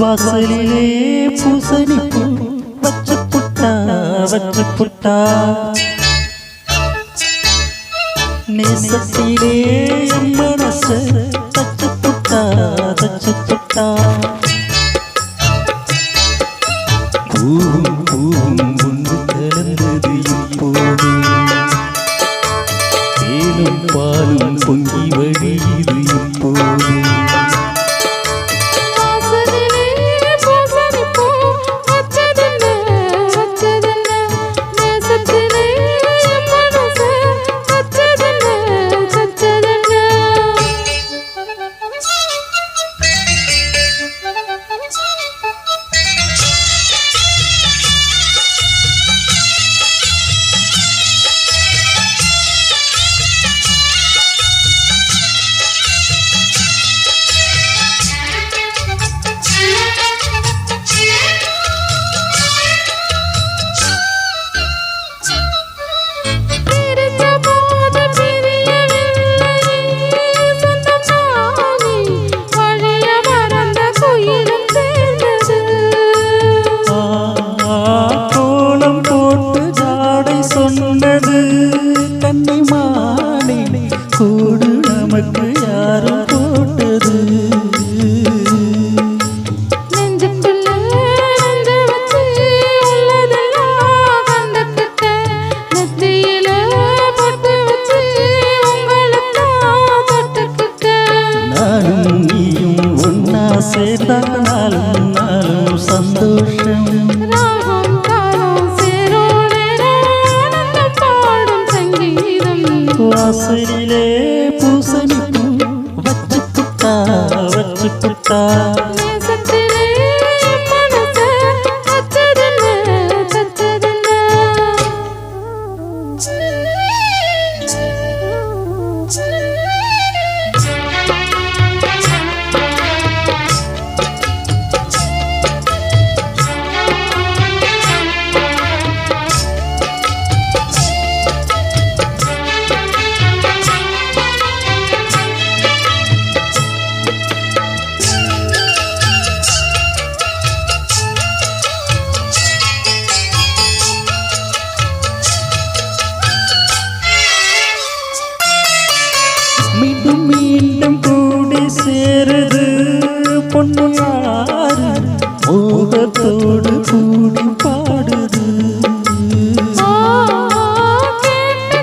வாசலிலே பூசணி பூ வச்சு புட்டா வச்சு புட்டா. நேசத்திலே என் மனச தச்சு புட்டா தச்சு புட்டா. பூவும் பூவும் ஒன்று கலந்தது இப்போது. தேனும் பாலும் பொங்கி வழியில் ஒன்னா தன்னாலும் நாளும் சந்தோஷம் பாடும் சங்கீதம் வாசலிலே பூசணிக்கும் வச்சு புட்டா வச்சு புட்டா மீண்டும் மீண்டும் கூடி சேருது யாரு மோகத்தோடு கூடி பாடுது. ஆ, கேட்டு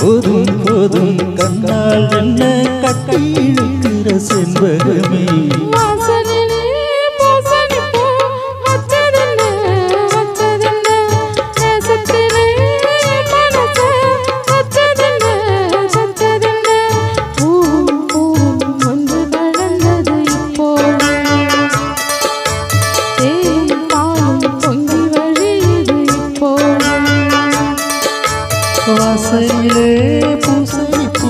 போதும் போதும் கண்ணால் என்ன கட்டி இழுக்கிற செண்பகமே வாசலிலே பூசணி பூ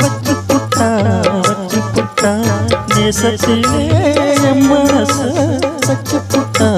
வச்சு புட்டா வச்சு புட்டா நேசத்திலே என் மனச வச்சு புட்டா.